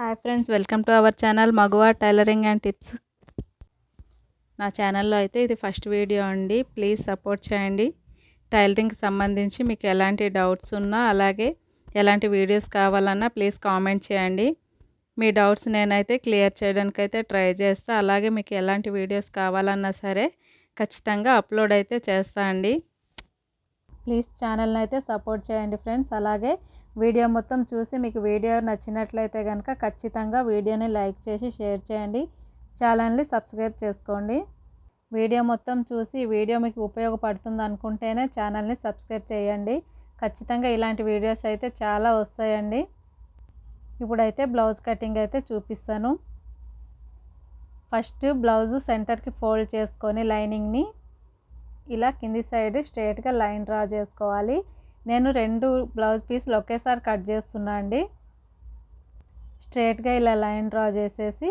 Hi friends welcome to our channel Maguva tailoring and tips. నా ఛానల్లో అయితే ఇది ఫస్ట్ వీడియో అండి. ప్లీజ్ సపోర్ట్ చేయండి. టైలరింగ్కి సంబంధించి మీకు ఎలాంటి డౌట్స్ ఉన్నా అలాగే ఎలాంటి వీడియోస్ కావాలన్నా ప్లీజ్ కామెంట్ చేయండి. మీ డౌట్స్ నేనైతే క్లియర్ చేయడానికి అయితే ట్రై చేస్తా. అలాగే మీకు ఎలాంటి వీడియోస్ కావాలన్నా సరే ఖచ్చితంగా అప్లోడ్ అయితే చేస్తా అండి. ప్లీజ్ ఛానల్ని అయితే సపోర్ట్ చేయండి ఫ్రెండ్స్. అలాగే వీడియో మొత్తం చూసి మీకు వీడియో నచ్చినట్లయితే కనుక ఖచ్చితంగా వీడియోని లైక్ చేసి షేర్ చేయండి. ఛానల్ని సబ్స్క్రైబ్ చేసుకోండి. వీడియో మొత్తం చూసి వీడియో మీకు ఉపయోగపడుతుంది అనుకుంటేనే ఛానల్ని సబ్స్క్రైబ్ చేయండి. ఖచ్చితంగా ఇలాంటి వీడియోస్ అయితే చాలా వస్తాయండి. ఇప్పుడైతే బ్లౌజ్ కటింగ్ అయితే చూపిస్తాను. ఫస్ట్ బ్లౌజ్ సెంటర్కి ఫోల్డ్ చేసుకొని లైనింగ్ని ఇలా కింది సైడ్ స్ట్రేట్గా లైన్ డ్రా చేసుకోవాలి. నేను రెండు బ్లౌజ్ పీసులు ఒకేసారి కట్ చేస్తున్నా అండి. స్ట్రేట్గా ఇలా లైన్ డ్రా చేసేసి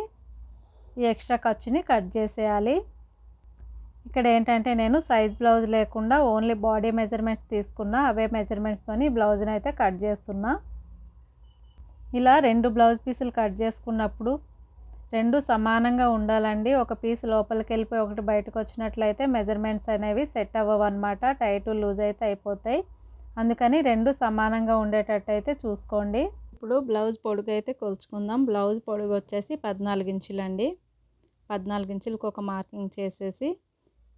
ఈ ఎక్స్ట్రా ఖర్చుని కట్ చేసేయాలి. ఇక్కడ ఏంటంటే నేను సైజ్ బ్లౌజ్ లేకుండా ఓన్లీ బాడీ మెజర్మెంట్స్ తీసుకున్నా అవే మెజర్మెంట్స్తోని బ్లౌజ్ని అయితే కట్ చేస్తున్నా. ఇలా రెండు బ్లౌజ్ పీసులు కట్ చేసుకున్నప్పుడు రెండు సమానంగా ఉండాలండి. ఒక పీస్ లోపలికి వెళ్ళిపోయి ఒకటి బయటకు వచ్చినట్లయితే మెజర్మెంట్స్ అనేవి సెట్ అవ్వవు అనమాట టైట్ లూజ్ అయితే అయిపోతాయి. అందుకని రెండు సమానంగా ఉండేటట్టు అయితే చూసుకోండి. ఇప్పుడు బ్లౌజ్ పొడుగు అయితే కొలుచుకుందాం. బ్లౌజ్ పొడుగు వచ్చేసి పద్నాలుగు ఇంచులండి. పద్నాలుగు ఇంచులకు ఒక మార్కింగ్ చేసేసి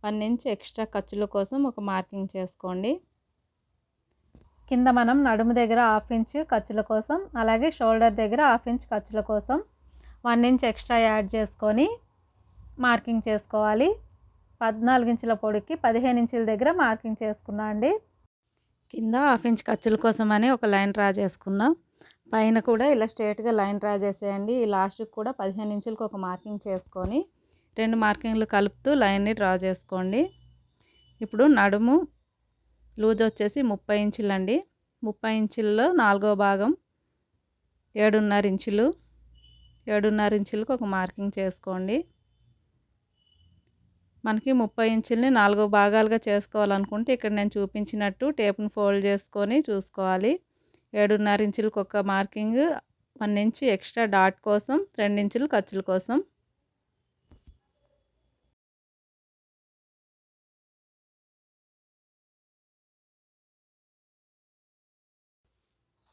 వన్ ఇంచ్ ఎక్స్ట్రా ఖర్చుల కోసం ఒక మార్కింగ్ చేసుకోండి. కింద మనం నడుము దగ్గర హాఫ్ ఇంచ్ ఖర్చుల కోసం అలాగే షోల్డర్ దగ్గర హాఫ్ ఇంచ్ ఖర్చుల కోసం వన్ ఇంచ్ ఎక్స్ట్రా యాడ్ చేసుకొని మార్కింగ్ చేసుకోవాలి. పద్నాలుగు ఇంచుల పొడికి పదిహేను ఇంచుల దగ్గర మార్కింగ్ చేసుకున్నా అండి. కింద హాఫ్ ఇంచ్ ఖర్చుల కోసం అని ఒక లైన్ డ్రా చేసుకున్నా. పైన కూడా ఇలా స్ట్రేట్గా లైన్ డ్రా చేసేయండి. ఈ లాస్ట్కి కూడా పదిహేను ఇంచులకు ఒక మార్కింగ్ చేసుకొని రెండు మార్కింగ్లు కలుపుతూ లైన్ని డ్రా చేసుకోండి. ఇప్పుడు నడుము లూజ్ వచ్చేసి ముప్పై ఇంచులండి. ముప్పై ఇంచుల్లో నాలుగో భాగం ఏడున్నర ఇంచులు. ఏడున్నర ఇంచులకు ఒక మార్కింగ్ చేసుకోండి. మనకి ముప్పై ఇంచుల్ని నాలుగు భాగాలుగా చేసుకోవాలనుకుంటే ఇక్కడ నేను చూపించినట్టు టేప్ను ఫోల్డ్ చేసుకొని చూసుకోవాలి. ఏడున్నర ఇంచులకు ఒక marking one inch extra dot కోసం రెండు ఇంచులు ఖర్చుల కోసం.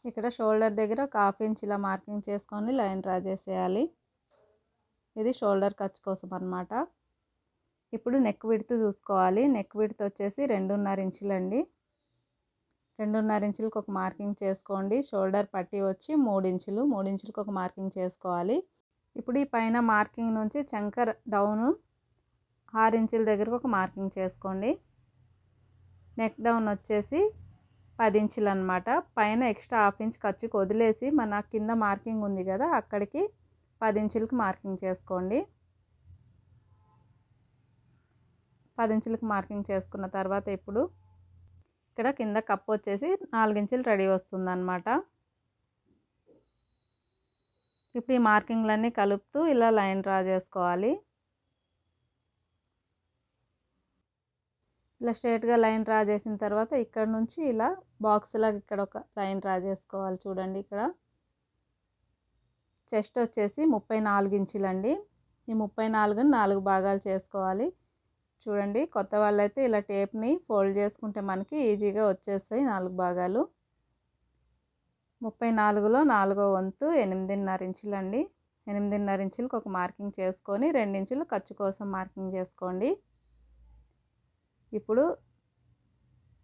ఇక్కడ షోల్డర్ దగ్గర ఒక హాఫ్ ఇంచ్ ఇలా మార్కింగ్ చేసుకొని లైన్ డ్రా చేసేయాలి. ఇది షోల్డర్ ఖర్చు కోసం అనమాట ఇప్పుడు నెక్ విడుతు చూసుకోవాలి. నెక్ విడుతు వచ్చేసి రెండున్నర ఇంచులండి. రెండున్నర ఇంచులకు ఒక మార్కింగ్ చేసుకోండి. షోల్డర్ పట్టి వచ్చి మూడు ఇంచులు. మూడు ఇంచులకు ఒక మార్కింగ్ చేసుకోవాలి. ఇప్పుడు ఈ పైన మార్కింగ్ నుంచి చంకర్ డౌన్ ఆరు ఇంచుల దగ్గరకు ఒక మార్కింగ్ చేసుకోండి. నెక్ డౌన్ వచ్చేసి పది ఇంచులు అనమాట పైన ఎక్స్ట్రా హాఫ్ ఇంచ్ ఖర్చుకు వదిలేసి మన కింద మార్కింగ్ ఉంది కదా అక్కడికి పది ఇంచులకు మార్కింగ్ చేసుకోండి. పది ఇంచులకు మార్కింగ్ చేసుకున్న తర్వాత ఇప్పుడు ఇక్కడ కింద కప్పు వచ్చేసి నాలుగించులు రెడీ వస్తుందన్నమాట. ఇప్పుడు ఈ మార్కింగ్లన్నీ కలుపుతూ ఇలా లైన్ డ్రా చేసుకోవాలి. ఇలా స్ట్రేట్గా లైన్ డ్రా చేసిన తర్వాత ఇక్కడ నుంచి ఇలా బాక్స్ లాగా ఇక్కడ ఒక లైన్ డ్రా చేసుకోవాలి చూడండి ఇక్కడ. చెస్ట్ వచ్చేసి ముప్పై నాలుగు ఇంచులండి. ఈ ముప్పై నాలుగుని నాలుగు భాగాలు చేసుకోవాలి. చూడండి. కొత్త వాళ్ళైతే ఇలా టేప్ని ఫోల్డ్ చేసుకుంటే మనకి ఈజీగా వచ్చేస్తాయి నాలుగు భాగాలు. ముప్పై నాలుగులో నాలుగో వంతు ఎనిమిదిన్నర ఇంచులండి. ఎనిమిదిన్నర ఇంచులకు ఒక మార్కింగ్ చేసుకొని రెండించులు ఖర్చు కోసం మార్కింగ్ చేసుకోండి. ఇప్పుడు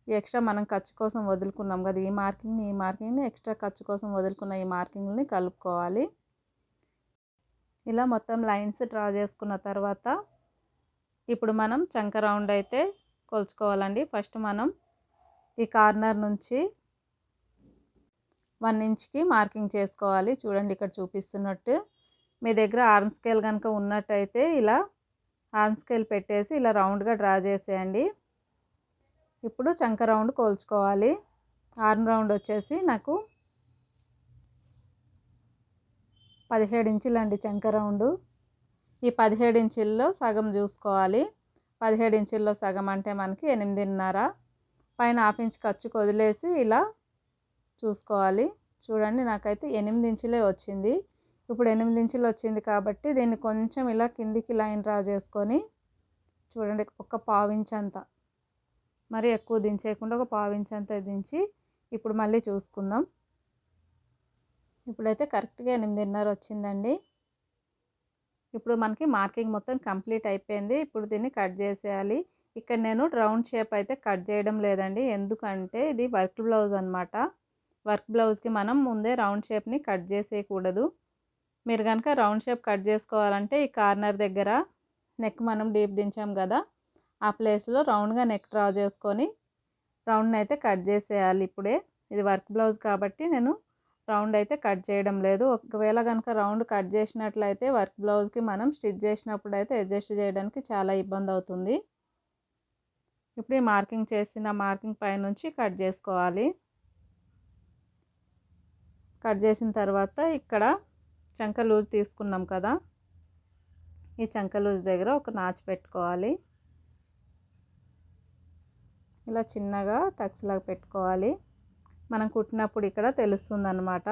ఎక్స్ట్రా మనం ఖర్చు కోసం వదులుకున్నాం కదా ఈ మార్కింగ్ని ఈ మార్కింగ్ని ఎక్స్ట్రా ఖర్చు కోసం వదులుకున్న ఈ మార్కింగ్ని కలుపుకోవాలి. ఇలా మొత్తం లైన్స్ డ్రా చేసుకున్న తర్వాత ఇప్పుడు మనం చంక రౌండ్ అయితే కొలుచుకోవాలండి. ఫస్ట్ మనం ఈ కార్నర్ నుంచి వన్ ఇంచ్కి మార్కింగ్ చేసుకోవాలి. చూడండి ఇక్కడ చూపిస్తున్నట్టు. మీ దగ్గర ఆర్మ్ స్కేల్ కనుక ఉన్నట్టయితే ఇలా ఆర్మ్ స్కేల్ పెట్టేసి ఇలా రౌండ్గా డ్రా చేసేయండి. ఇప్పుడు చంక రౌండ్ కోల్చుకోవాలి. ఆర్మ్ రౌండ్ వచ్చేసి నాకు పదిహేడు ఇంచులు అండి చంక రౌండ్. ఈ పదిహేడు ఇంచుల్లో సగం చూసుకోవాలి. పదిహేడు ఇంచుల్లో సగం అంటే మనకి ఎనిమిదిన్నర. పైన హాఫ్ ఇంచ్ ఖర్చుకు వదిలేసి ఇలా చూసుకోవాలి. చూడండి నాకైతే ఎనిమిది ఇంచులే వచ్చింది. ఇప్పుడు ఎనిమిది ఇంచులు వచ్చింది కాబట్టి దీన్ని కొంచెం ఇలా కిందికి లైన్ డ్రా చేసుకొని చూడండి ఒక పావించంత మరి ఎక్కువ దించేయకుండా ఒక పావించంత దించి ఇప్పుడు మళ్ళీ చూసుకుందాం. ఇప్పుడైతే కరెక్ట్గా ఎనిమిదిన్నర వచ్చిందండి. ఇప్పుడు మనకి మార్కింగ్ మొత్తం కంప్లీట్ అయిపోయింది. ఇప్పుడు దీన్ని కట్ చేసేయాలి. ఇక్కడ నేను రౌండ్ షేప్ అయితే కట్ చేయడం లేదండి. ఎందుకంటే ఇది వర్క్ బ్లౌజ్ అనమాట వర్క్ బ్లౌజ్కి మనం ముందే రౌండ్ షేప్ని కట్ చేసేయకూడదు. మీరు కనుక రౌండ్ షేప్ కట్ చేసుకోవాలంటే ఈ కార్నర్ దగ్గర నెక్ మనం డీప్ దించాం కదా ఆ ప్లేస్లో రౌండ్గా నెక్ డ్రా చేసుకొని రౌండ్ని అయితే కట్ చేసేయాలి ఇప్పుడే. ఇది వర్క్ బ్లౌజ్ కాబట్టి నేను రౌండ్ అయితే కట్ చేయడం లేదు. ఒకవేళ కనుక రౌండ్ కట్ చేసినట్లయితే వర్క్ బ్లౌజ్కి మనం స్టిచ్ చేసినప్పుడు అయితే అడ్జస్ట్ చేయడానికి చాలా ఇబ్బంది అవుతుంది. ఇప్పుడు ఈ మార్కింగ్ చేసిన మార్కింగ్ పైనుంచి కట్ చేసుకోవాలి. కట్ చేసిన తర్వాత ఇక్కడ చంక లూజ్ తీసుకున్నాం కదా. ఈ చంక లూజ్ దగ్గర ఒక నాచు పెట్టుకోవాలి. ఇలా చిన్నగా టక్స్లాగా పెట్టుకోవాలి. మనం కుట్టినప్పుడు ఇక్కడ తెలుస్తుంది అనమాట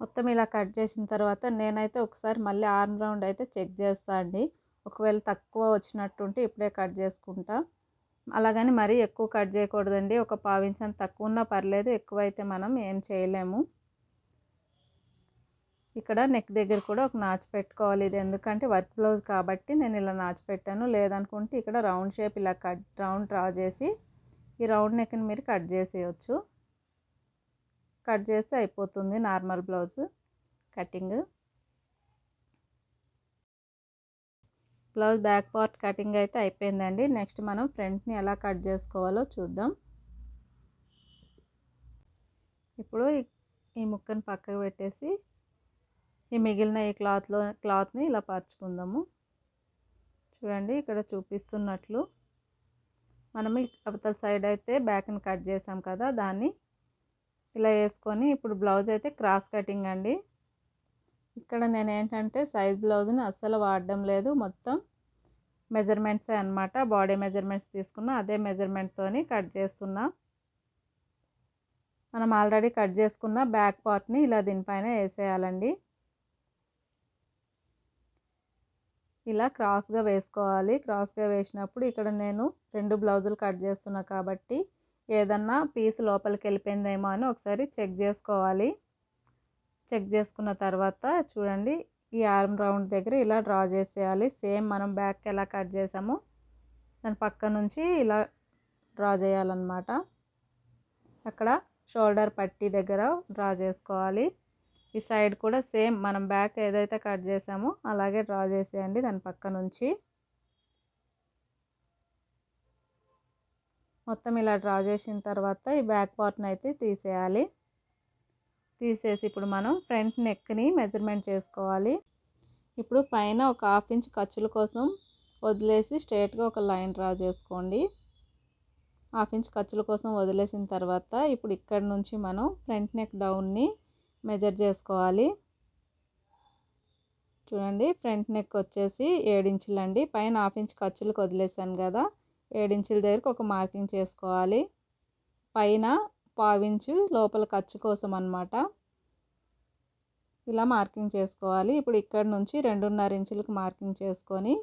మొత్తం ఇలా కట్ చేసిన తర్వాత నేనైతే ఒకసారి మళ్ళీ ఆర్మ్ రౌండ్ అయితే చెక్ చేస్తా అండి. ఒకవేళ తక్కువ వచ్చినట్టుంటే ఇప్పుడే కట్ చేసుకుంటా. అలాగని మరీ ఎక్కువ కట్ చేయకూడదండి. ఒక పావించని తక్కువ ఉన్నా పర్లేదు ఎక్కువ అయితే మనం ఏం చేయలేము. ఇక్కడ నెక్ దగ్గర కూడా ఒక నాచు పెట్టుకోవాలి ఇది. ఎందుకంటే వర్క్ బ్లౌజ్ కాబట్టి నేను ఇలా నాచు పెట్టాను. లేదనుకుంటే ఇక్కడ రౌండ్ షేప్ ఇలా కట్ రౌండ్ డ్రా చేసి ఈ రౌండ్ నెక్ని మీరు కట్ చేసేయచ్చు. కట్ చేస్తే అయిపోతుంది normal blouse cutting. Blouse back part cutting అయితే అయిపోయిందండి. నెక్స్ట్ మనం ఫ్రంట్ని ఎలా కట్ చేసుకోవాలో చూద్దాం. ఇప్పుడు ఈ ముక్కను పక్కకు పెట్టేసి ఈ మిగిలిన ఈ క్లాత్లో క్లాత్ని ఇలా పరుచుకుందాము. చూడండి ఇక్కడ చూపిస్తున్నట్లు. మనం అవతల సైడ్ అయితే బ్యాక్ని కట్ చేసాం కదా దాన్ని ఇలా వేసుకొని ఇప్పుడు బ్లౌజ్ అయితే క్రాస్ కటింగ్ అండి. ఇక్కడ నేను ఏంటంటే సైజ్ బ్లౌజ్ని అస్సలు వాడడం లేదు. మొత్తం మెజర్మెంట్సే అనమాట బాడీ మెజర్మెంట్స్ తీసుకున్న అదే మెజర్మెంట్తోని కట్ చేస్తున్నా. మనం ఆల్రెడీ కట్ చేసుకున్న బ్యాక్ పార్ట్ని ఇలా దీనిపైన వేసేయాలండి. ఇలా క్రాస్గా వేసుకోవాలి. క్రాస్గా వేసినప్పుడు ఇక్కడ నేను రెండు బ్లౌజులు కట్ చేస్తున్నా కాబట్టి ఏదన్నా పీస్ లోపలికి వెళ్ళిపోయిందేమో అని ఒకసారి చెక్ చేసుకోవాలి. చెక్ చేసుకున్న తర్వాత చూడండి ఈ ఆర్మ్ రౌండ్ దగ్గర ఇలా డ్రా చేసేయాలి. సేమ్ మనం బ్యాక్ ఎలా కట్ చేసామో దాని పక్క నుంచి ఇలా డ్రా చేయాలన్నమాట. అక్కడ షోల్డర్ పట్టీ దగ్గర డ్రా చేసుకోవాలి. ఈ సైడ్ కూడా సేమ్ మనం బ్యాక్ ఏదైతే కట్ చేసామో అలాగే డ్రా చేసేయండి దాని పక్క నుంచి. మొత్తం ఇలా డ్రా చేసిన తర్వాత ఈ బ్యాక్ పార్ట్ని అయితే తీసేయాలి. తీసేసి ఇప్పుడు మనం ఫ్రంట్ నెక్ని మెజర్మెంట్ చేసుకోవాలి. ఇప్పుడు పైన ఒక హాఫ్ ఇంచ్ ఖర్చుల కోసం వదిలేసి స్ట్రేట్గా ఒక లైన్ డ్రా చేసుకోండి. హాఫ్ ఇంచ్ ఖర్చుల కోసం వదిలేసిన తర్వాత ఇప్పుడు ఇక్కడ నుంచి మనం ఫ్రంట్ నెక్ డౌన్ని మెజర్ చేసుకోవాలి. చూడండి ఫ్రంట్ నెక్ వచ్చేసి ఏడించులు అండి. పైన హాఫ్ ఇంచ్ ఖర్చులకు వదిలేసాను కదా ఏడించుల దగ్గరకు ఒక మార్కింగ్ చేసుకోవాలి. పైన పావించు లోపల ఖర్చు కోసం అనమాట ఇలా మార్కింగ్ చేసుకోవాలి. ఇప్పుడు ఇక్కడ నుంచి రెండున్నర ఇంచులకు మార్కింగ్ చేసుకొని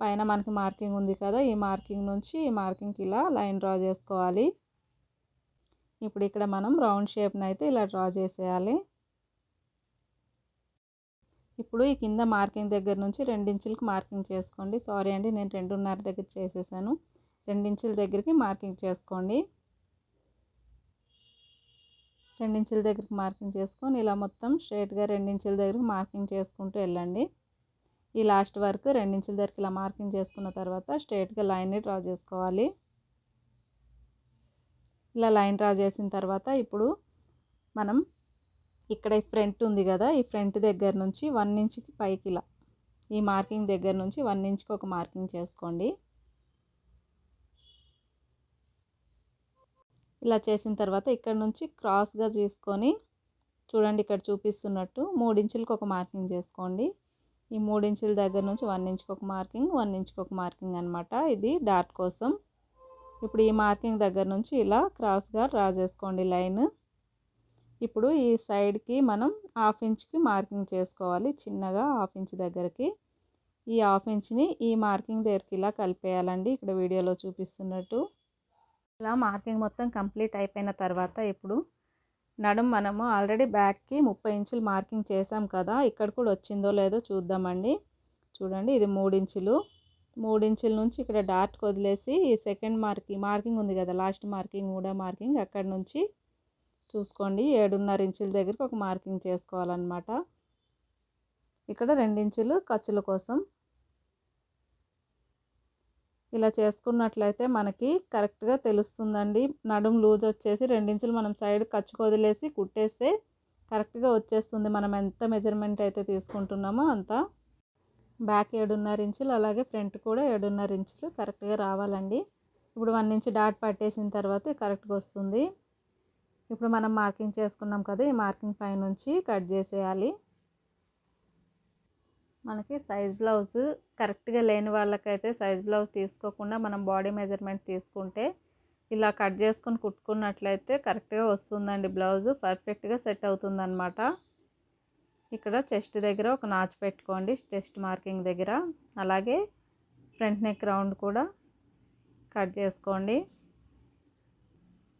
పైన మనకి మార్కింగ్ ఉంది కదా ఈ మార్కింగ్ నుంచి ఈ మార్కింగ్కి ఇలా లైన్ డ్రా చేసుకోవాలి. ఇప్పుడు ఇక్కడ మనం రౌండ్ షేప్ని అయితే ఇలా డ్రా చేసేయాలి. ఇప్పుడు ఈ కింద మార్కింగ్ దగ్గర నుంచి రెండించులకి మార్కింగ్ చేసుకోండి. సారీ అండి నేను రెండున్నర దగ్గర చేసేసాను. రెండించుల దగ్గరికి మార్కింగ్ చేసుకోండి. రెండించుల దగ్గరికి మార్కింగ్ చేసుకొని ఇలా మొత్తం స్ట్రైట్గా రెండించుల దగ్గరికి మార్కింగ్ చేసుకుంటూ వెళ్ళండి. ఈ లాస్ట్ వరకు రెండించుల దగ్గరికి ఇలా మార్కింగ్ చేసుకున్న తర్వాత స్ట్రైట్గా లైన్ని డ్రా చేసుకోవాలి. ఇలా లైన్ డ్రా చేసిన తర్వాత ఇప్పుడు మనం ఇక్కడ ఈ ఫ్రంట్ ఉంది కదా ఈ ఫ్రంట్ దగ్గర నుంచి వన్ ఇంచ్కి పైకి ఇలా ఈ మార్కింగ్ దగ్గర నుంచి వన్ ఇంచ్కి ఒక మార్కింగ్ చేసుకోండి. ఇలా చేసిన తర్వాత ఇక్కడ నుంచి క్రాస్గా తీసుకొని చూడండి ఇక్కడ చూపిస్తున్నట్టు మూడించులకు ఒక మార్కింగ్ చేసుకోండి. ఈ మూడించుల దగ్గర నుంచి వన్ ఇంచ్కి ఒక మార్కింగ్ వన్ ఇంచ్కి ఒక మార్కింగ్ అనమాట ఇది డాట్ కోసం. ఇప్పుడు ఈ మార్కింగ్ దగ్గర నుంచి ఇలా క్రాస్గా డ్రా చేసుకోండి లైన్. ఇప్పుడు ఈ సైడ్కి మనం హాఫ్ ఇంచ్కి మార్కింగ్ చేసుకోవాలి చిన్నగా హాఫ్ ఇంచ్ దగ్గరికి. ఈ హాఫ్ ఇంచ్ని ఈ మార్కింగ్ దగ్గరికి ఇలా కలిపేయాలండి ఇక్కడ వీడియోలో చూపిస్తున్నట్టు. ఇలా మార్కింగ్ మొత్తం కంప్లీట్ అయిపోయిన తర్వాత ఇప్పుడు నడుం మనము ఆల్రెడీ బ్యాక్కి ముప్పై ఇంచులు మార్కింగ్ చేసాం కదా ఇక్కడ కూడా వచ్చిందో లేదో చూద్దామండి. చూడండి ఇది మూడు ఇంచులు. మూడించుల నుంచి ఇక్కడ డాట్ వదిలేసి సెకండ్ మార్కింగ్ మార్కింగ్ ఉంది కదా లాస్ట్ మార్కింగ్ మూడో మార్కింగ్ అక్కడ నుంచి చూసుకోండి. ఏడున్నర ఇంచుల దగ్గరికి ఒక మార్కింగ్ చేసుకోవాలన్నమాట. ఇక్కడ రెండించులు ఖర్చుల కోసం. ఇలా చేసుకున్నట్లయితే మనకి కరెక్ట్గా తెలుస్తుందండి. నడుం లూజ్ వచ్చేసి రెండించులు మనం సైడ్ ఖర్చుకు వదిలేసి కుట్టేస్తే కరెక్ట్గా వచ్చేస్తుంది. మనం ఎంత మెజర్మెంట్ అయితే తీసుకుంటున్నామో అంతా. బ్యాక్ ఏడున్నర ఇంచులు అలాగే ఫ్రంట్ కూడా ఏడున్నర ఇంచులు కరెక్ట్గా రావాలండి. ఇప్పుడు వన్ ఇంచ్ డాట్ పట్టేసిన తర్వాత కరెక్ట్గా వస్తుంది. ఇప్పుడు మనం మార్కింగ్ చేసుకున్నాం కదా ఈ మార్కింగ్ పైనుంచి కట్ చేసేయాలి. మనకి సైజ్ బ్లౌజ్ కరెక్ట్గా లేని వాళ్ళకైతే సైజ్ బ్లౌజ్ తీసుకోకుండా మనం బాడీ మెజర్మెంట్ తీసుకుంటే ఇలా కట్ చేసుకొని కుట్టుకున్నట్లయితే కరెక్ట్గా వస్తుందండి బ్లౌజ్. పర్ఫెక్ట్గా సెట్ అవుతుందన్నమాట. ఇక్కడ చెస్ట్ దగ్గర ఒక నాచ్ పెట్టుకోండి చెస్ట్ మార్కింగ్ దగ్గర. అలాగే ఫ్రంట్ నెక్ రౌండ్ కూడా కట్ చేసుకోండి.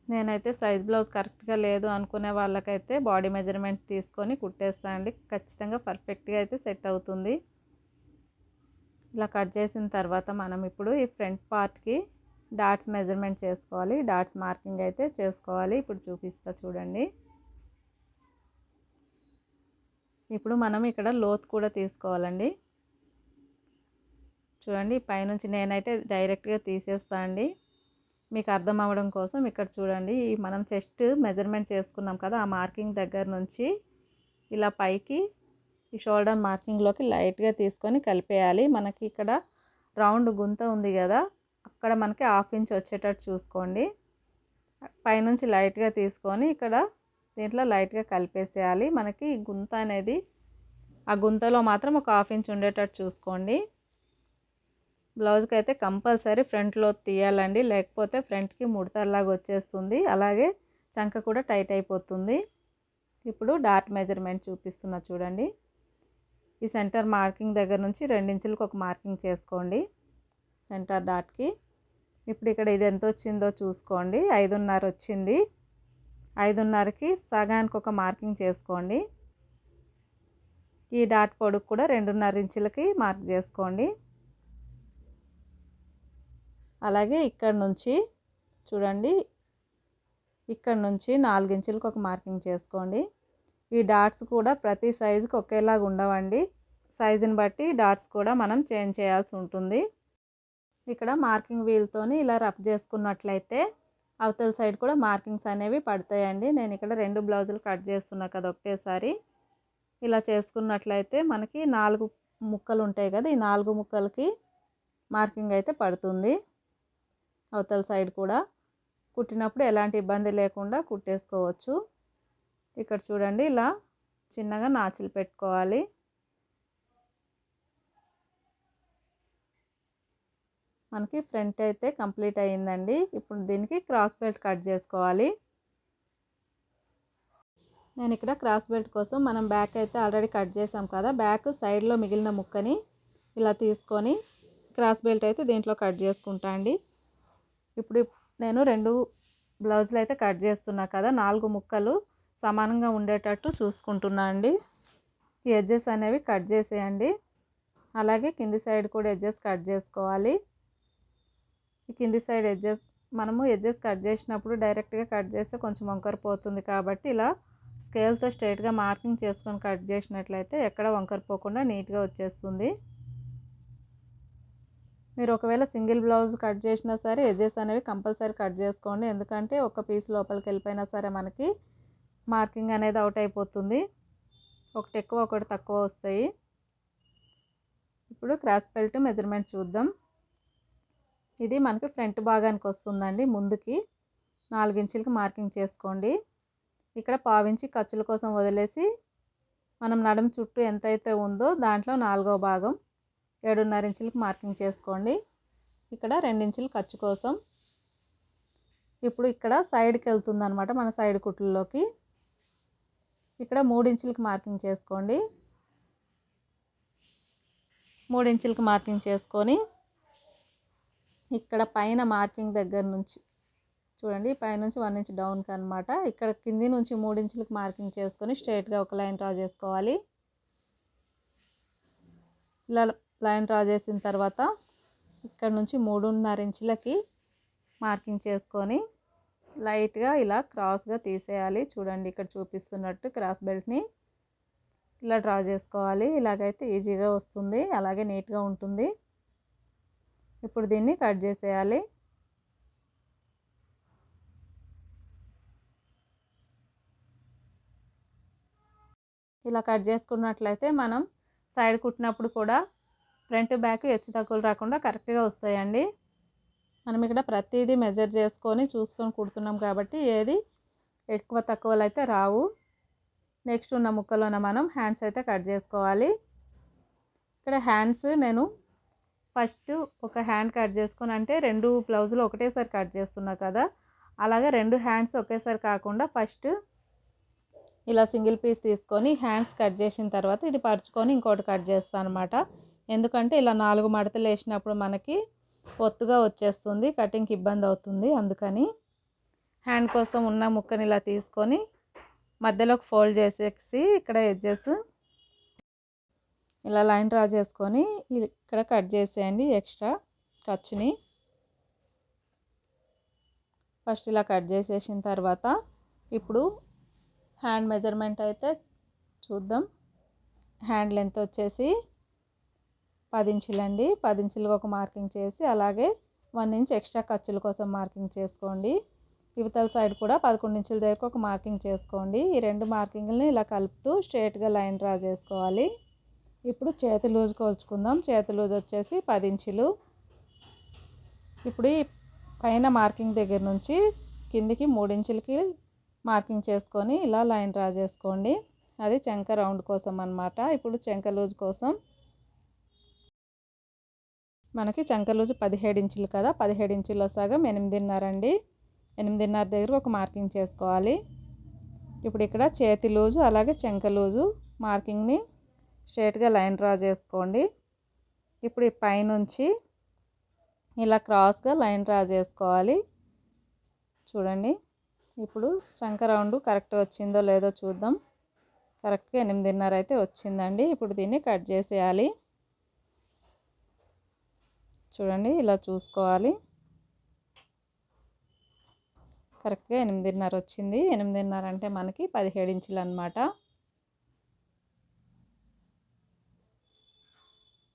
నేనైతే సైజ్ బ్లౌజ్ కరెక్ట్గా లేదు అనుకునే వాళ్ళకైతే బాడీ మెజర్మెంట్ తీసుకొని కుట్టేస్తానండి ఖచ్చితంగా పర్ఫెక్ట్గా అయితే సెట్ అవుతుంది. ఇలా కట్ చేసిన తర్వాత మనం ఇప్పుడు ఈ ఫ్రంట్ పార్ట్కి డాట్స్ మెజర్మెంట్ చేసుకోవాలి. డాట్స్ మార్కింగ్ అయితే చేసుకోవాలి. ఇప్పుడు చూపిస్తా చూడండి. ఇప్పుడు మనం ఇక్కడ లోత్ కూడా తీసుకోవాలండి. చూడండి పైనుంచి నేనైతే డైరెక్ట్గా తీసేస్తా అండి. మీకు అర్థం అవ్వడం కోసం ఇక్కడ చూడండి మనం చెస్ట్ మెజర్మెంట్ చేసుకున్నాం కదా ఆ మార్కింగ్ దగ్గర నుంచి ఇలా పైకి ఈ షోల్డర్ మార్కింగ్లోకి లైట్గా తీసుకొని కలిపేయాలి. మనకి ఇక్కడ రౌండ్ గుంత ఉంది కదా అక్కడ మనకి హాఫ్ ఇంచ్ వచ్చేటట్టు చూసుకోండి. పైనుంచి లైట్గా తీసుకొని ఇక్కడ దీంట్లో లైట్గా కలిపేసేయాలి. మనకి గుంత అనేది ఆ గుంతలో మాత్రం ఒక హాఫ్ ఇంచ్ ఉండేటట్టు చూసుకోండి. బ్లౌజ్కి అయితే కంపల్సరీ ఫ్రంట్లో తీయాలండి. లేకపోతే ఫ్రంట్కి ముడతలాగా వచ్చేస్తుంది. అలాగే చంక కూడా టైట్ అయిపోతుంది. ఇప్పుడు డార్ట్ మెజర్మెంట్ చూపిస్తున్నా చూడండి. ఈ సెంటర్ మార్కింగ్ దగ్గర నుంచి రెండించులకు ఒక మార్కింగ్ చేసుకోండి. సెంటర్ డాట్కి ఇప్పుడు ఇక్కడ ఇది ఎంత వచ్చిందో చూసుకోండి. ఐదున్నర వచ్చింది. ఐదున్నరకి సగానికి ఒక మార్కింగ్ చేసుకోండి. ఈ డాట్ పొడుగు కూడా రెండున్నర ఇంచులకి మార్క్ చేసుకోండి. అలాగే ఇక్కడ నుంచి చూడండి ఇక్కడ నుంచి నాలుగించులకు ఒక మార్కింగ్ చేసుకోండి. ఈ డాట్స్ కూడా ప్రతి సైజుకి ఒకేలాగా ఉండవండి. సైజుని బట్టి డాట్స్ కూడా మనం చేంజ్ చేయాల్సి ఉంటుంది. ఇక్కడ మార్కింగ్ వీల్తోని ఇలా రఫ్ చేసుకున్నట్లయితే అవతల సైడ్ కూడా మార్కింగ్స్ అనేవి పడతాయండి. నేను ఇక్కడ రెండు బ్లౌజులు కట్ చేస్తున్నా కదా ఒకటేసారి ఇలా చేసుకున్నట్లయితే మనకి నాలుగు ముక్కలు ఉంటాయి కదా ఈ నాలుగు ముక్కలకి మార్కింగ్ అయితే పడుతుంది. అవతల సైడ్ కూడా కుట్టినప్పుడు ఎలాంటి ఇబ్బంది లేకుండా కుట్టేసుకోవచ్చు. ఇక్కడ చూడండి ఇలా చిన్నగా నాచులు పెట్టుకోవాలి. మనకి ఫ్రంట్ అయితే కంప్లీట్ అయ్యిందండి. ఇప్పుడు దీనికి క్రాస్ బెల్ట్ కట్ చేసుకోవాలి. నేను ఇక్కడ క్రాస్ బెల్ట్ కోసం మనం బ్యాక్ అయితే ఆల్రెడీ కట్ చేసాం కదా. బ్యాక్ సైడ్లో మిగిలిన ముక్కని ఇలా తీసుకొని క్రాస్ బెల్ట్ అయితే దీంట్లో కట్ చేసుకుంటా అండి. ఇప్పుడు నేను రెండు బ్లౌజులు అయితే కట్ చేస్తున్నా కదా. నాలుగు ముక్కలు సమానంగా ఉండేటట్టు చూసుకుంటున్నా అండి. ఈ ఎడ్జెస్ అనేవి కట్ చేసేయండి. అలాగే కింది సైడ్ కూడా ఎడ్జెస్ కట్ చేసుకోవాలి. ఈ కింది సైడ్ ఎడ్జెస్ మనము ఎడ్జెస్ కట్ చేసినప్పుడు డైరెక్ట్గా కట్ చేస్తే కొంచెం వంకర పోతుంది కాబట్టి ఇలా స్కేల్తో స్ట్రైట్గా మార్కింగ్ చేసుకొని కట్ చేసినట్లయితే ఎక్కడ వంకర పోకుండా నీట్గా వచ్చేస్తుంది. మీరు ఒకవేళ సింగిల్ బ్లౌజ్ కట్ చేసినా సరే ఎడ్జెస్ అనేవి కంపల్సరీ కట్ చేసుకోండి. ఎందుకంటే ఒక పీస్ లోపలికి వెళ్ళిపోయినా సరే మనకి మార్కింగ్ అనేది అవుట్ అయిపోతుంది. ఒకటి ఎక్కువ ఒకటి తక్కువ వస్తాయి. ఇప్పుడు క్రాస్ బెల్ట్ మెజర్మెంట్ చూద్దాం. ఇది మనకి ఫ్రంట్ భాగానికి వస్తుందండి. ముందుకి నాలుగించులకి మార్కింగ్ చేసుకోండి. ఇక్కడ పావించి ఖర్చుల కోసం వదిలేసి మనం నడుము చుట్టూ ఎంతైతే ఉందో దాంట్లో నాలుగో భాగం ఏడున్నర ఇంచులకి మార్కింగ్ చేసుకోండి. ఇక్కడ రెండించులు ఖర్చు కోసం. ఇప్పుడు ఇక్కడ సైడ్కి వెళ్తుంది అనమాట మన సైడ్ కుట్లలోకి. ఇక్కడ మూడించులకు మార్కింగ్ చేసుకోండి. మూడించులకు మార్కింగ్ చేసుకొని ఇక్కడ పైన మార్కింగ్ దగ్గర నుంచి. చూడండి పైనుంచి వన్ ఇంచ్ డౌన్కి అనమాట ఇక్కడ కింది నుంచి మూడించులకు మార్కింగ్ చేసుకొని స్ట్రైట్గా ఒక లైన్ డ్రా చేసుకోవాలి. ఇలా లైన్ డ్రా చేసిన తర్వాత ఇక్కడ నుంచి మూడున్నర ఇంచులకి మార్కింగ్ చేసుకొని లైట్గా ఇలా క్రాస్గా తీసేయాలి. చూడండి ఇక్కడ చూపిస్తున్నట్టు క్రాస్ బెల్ట్ని ఇలా డ్రా చేసుకోవాలి. ఇలాగైతే ఈజీగా వస్తుంది. అలాగే నీట్గా ఉంటుంది. ఇప్పుడు దీన్ని కట్ చేసేయాలి. ఇలా కట్ చేసుకున్నట్లయితే మనం సైడ్ కుట్టినప్పుడు కూడా ఫ్రంట్ బ్యాక్ హెచ్చు తగ్గులు రాకుండా కరెక్ట్గా వస్తాయండి. మనం ఇక్కడ ప్రతిదీ మెజర్ చేసుకొని చూసుకొని కుడుతున్నాం కాబట్టి ఏది ఎక్కువ తక్కువలు అయితే రావు. నెక్స్ట్ ఉన్న ముక్కలోన మనం హ్యాండ్స్ అయితే కట్ చేసుకోవాలి. ఇక్కడ హ్యాండ్స్ నేను ఫస్ట్ ఒక హ్యాండ్ కట్ చేసుకొని అంటే రెండు బ్లౌజులు ఒకటేసారి కట్ చేస్తున్నా కదా అలాగే రెండు హ్యాండ్స్ ఒకేసారి కాకుండా ఫస్ట్ ఇలా సింగిల్ పీస్ తీసుకొని హ్యాండ్స్ కట్ చేసిన తర్వాత ఇది పరుచుకొని ఇంకోటి కట్ చేస్తాను అనమాట ఎందుకంటే ఇలా నాలుగు మడతలు వేసినప్పుడు మనకి ఒత్తుగా వచ్చేస్తుంది కటింగ్కి ఇబ్బంది అవుతుంది. అందుకని హ్యాండ్ కోసం ఉన్న ముక్కని ఇలా తీసుకొని మధ్యలోకి ఫోల్డ్ చేసేసి ఇక్కడ ఎడ్జెస్ ఇలా లైన్ డ్రా చేసుకొని ఇక్కడ కట్ చేసేయండి ఎక్స్ట్రా ఖర్చుని. ఫస్ట్ ఇలా కట్ చేసేసిన తర్వాత ఇప్పుడు హ్యాండ్ మెజర్మెంట్ అయితే చూద్దాం. హ్యాండ్ లెంత్ వచ్చేసి పది ఇంచులండి. పది ఇంచులకు ఒక మార్కింగ్ చేసి అలాగే వన్ ఇంచ్ ఎక్స్ట్రా ఖర్చుల కోసం మార్కింగ్ చేసుకోండి. ఇవతల సైడ్ కూడా పదకొండు ఇంచుల దగ్గరకు ఒక మార్కింగ్ చేసుకోండి. ఈ రెండు మార్కింగ్ని ఇలా కలుపుతూ స్ట్రేట్గా లైన్ డ్రా చేసుకోవాలి. ఇప్పుడు చేతి లూజ్ కోల్చుకుందాం. చేతి లూజ్ వచ్చేసి పది ఇంచులు. ఇప్పుడు ఈ పైన మార్కింగ్ దగ్గర నుంచి కిందికి మూడు ఇంచులకి మార్కింగ్ చేసుకొని ఇలా లైన్ డ్రా చేసుకోండి. అది చెంక రౌండ్ కోసం అనమాట ఇప్పుడు చెంక లూజ్ కోసం మనకి చెంక లూజు పదిహేడు ఇంచులు కదా. పదిహేడు ఇంచుల సగం ఎనిమిదిన్నర అండి. ఎనిమిదిన్నర దగ్గర ఒక మార్కింగ్ చేసుకోవాలి. ఇప్పుడు ఇక్కడ చేతి లూజు అలాగే చెంక లూజు మార్కింగ్ని స్ట్రేట్గా లైన్ డ్రా చేసుకోండి. ఇప్పుడు ఈ పైనుంచి ఇలా క్రాస్గా లైన్ డ్రా చేసుకోవాలి. చూడండి. ఇప్పుడు చంక రౌండ్ కరెక్ట్ వచ్చిందో లేదో చూద్దాం. కరెక్ట్గా ఎనిమిదిన్నర అయితే వచ్చిందండి. ఇప్పుడు దీన్ని కట్ చేసేయాలి. చూడండి ఇలా చూసుకోవాలి. కరెక్ట్గా ఎనిమిదిన్నర వచ్చింది. ఎనిమిదిన్నర అంటే మనకి పదిహేడు ఇంచులు అనమాట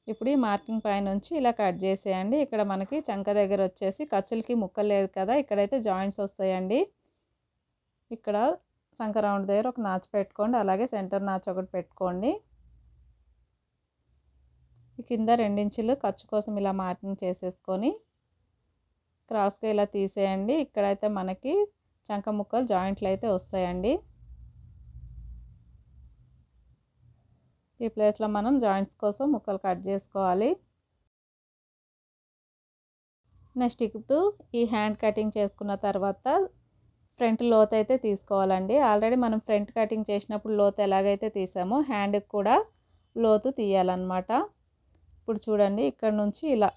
ఇప్పుడు ఈ మార్కింగ్ పైన నుంచి ఇలా కట్ చేసేయండి. ఇక్కడ మనకి చంక దగ్గర వచ్చేసి ఖర్చులకి ముక్కలు లేదు కదా ఇక్కడైతే జాయింట్స్ వస్తాయండి. ఇక్కడ చంక రౌండ్ దగ్గర ఒక నాచు పెట్టుకోండి అలాగే సెంటర్ నాచు ఒకటి పెట్టుకోండి. కింద రెండించులు ఖర్చు కోసం ఇలా మార్కింగ్ చేసేసుకొని క్రాస్గా ఇలా తీసేయండి. ఇక్కడైతే మనకి చంక ముక్కలు జాయింట్లు అయితే వస్తాయండి. ఈ ప్లేస్లో మనం జాయింట్స్ కోసం ముక్కలు కట్ చేసుకోవాలి. నెక్స్ట్ ఇప్పుడు ఈ హ్యాండ్ కటింగ్ చేసుకున్న తర్వాత ఫ్రంట్ లోత్ అయితే తీసుకోవాలండి. ఆల్రెడీ మనం ఫ్రంట్ కటింగ్ చేసినప్పుడు లోత్ ఎలాగైతే తీసామో హ్యాండ్కి కూడా లోతు తీయాలన్నమాట. ఇప్పుడు చూడండి ఇక్కడ నుంచి ఇలా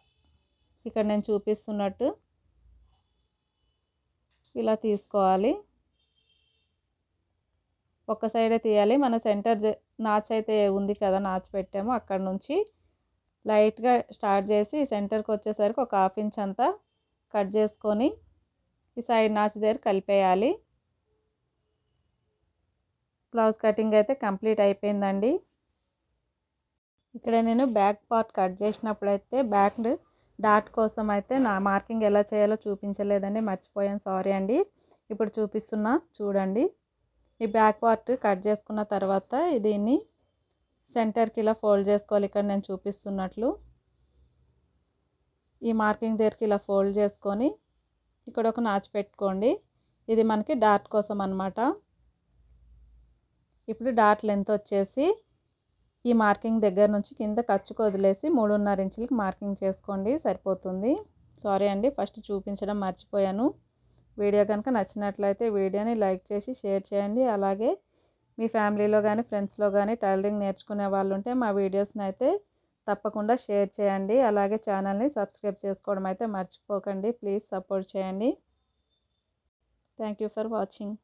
ఇక్కడ నేను చూపిస్తున్నట్టు ఇలా తీసుకోవాలి. ఒక సైడే తీయాలి. మన సెంటర్ నాచ్ అయితే ఉంది కదా నాచ్ పెట్టాము. అక్కడ నుంచి లైట్గా స్టార్ట్ చేసి సెంటర్కి వచ్చేసరికి ఒక హాఫ్ ఇంచ్ అంతా కట్ చేసుకొని ఈ సైడ్ నాచ్ దగ్గర కలిపేయాలి. బ్లౌజ్ కటింగ్ అయితే కంప్లీట్ అయిపోయిందండి. ఇక్కడ నేను బ్యాక్ పార్ట్ కట్ చేసినప్పుడు అయితే బ్యాక్ డాట్ కోసం అయితే నా మార్కింగ్ ఎలా చేయాలో చూపించలేదండి. మర్చిపోయాను. సారీ అండి. ఇప్పుడు చూపిస్తున్నా. చూడండి. ఈ బ్యాక్ పార్ట్ కట్ చేసుకున్న తర్వాత దీన్ని సెంటర్కి ఇలా ఫోల్డ్ చేసుకోవాలి. ఇక్కడ నేను చూపిస్తున్నట్లు. ఈ మార్కింగ్ దగ్గరికి ఇలా ఫోల్డ్ చేసుకొని ఇక్కడ ఒక నాచు పెట్టుకోండి. ఇది మనకి డార్ట్ కోసం అనమాట ఇప్పుడు డాట్ లెంత్ వచ్చేసి ఈ మార్కింగ్ దగ్గర నుంచి కింద ఖర్చుకు వదిలేసి మూడున్నర ఇంచులకి మార్కింగ్ చేసుకోండి. సరిపోతుంది. సారీ అండి ఫస్ట్ చూపించడం మర్చిపోయాను. వీడియో కనుక నచ్చినట్లయితే వీడియోని లైక్ చేసి షేర్ చేయండి. అలాగే మీ ఫ్యామిలీలో కానీ ఫ్రెండ్స్లో కానీ టైలరింగ్ నేర్చుకునే వాళ్ళు ఉంటే మా వీడియోస్ని అయితే తప్పకుండా షేర్ చేయండి. అలాగే ఛానల్ని సబ్స్క్రైబ్ చేసుకోవడం అయితే మర్చిపోకండి. ప్లీజ్ సపోర్ట్ చేయండి. Thank you for watching.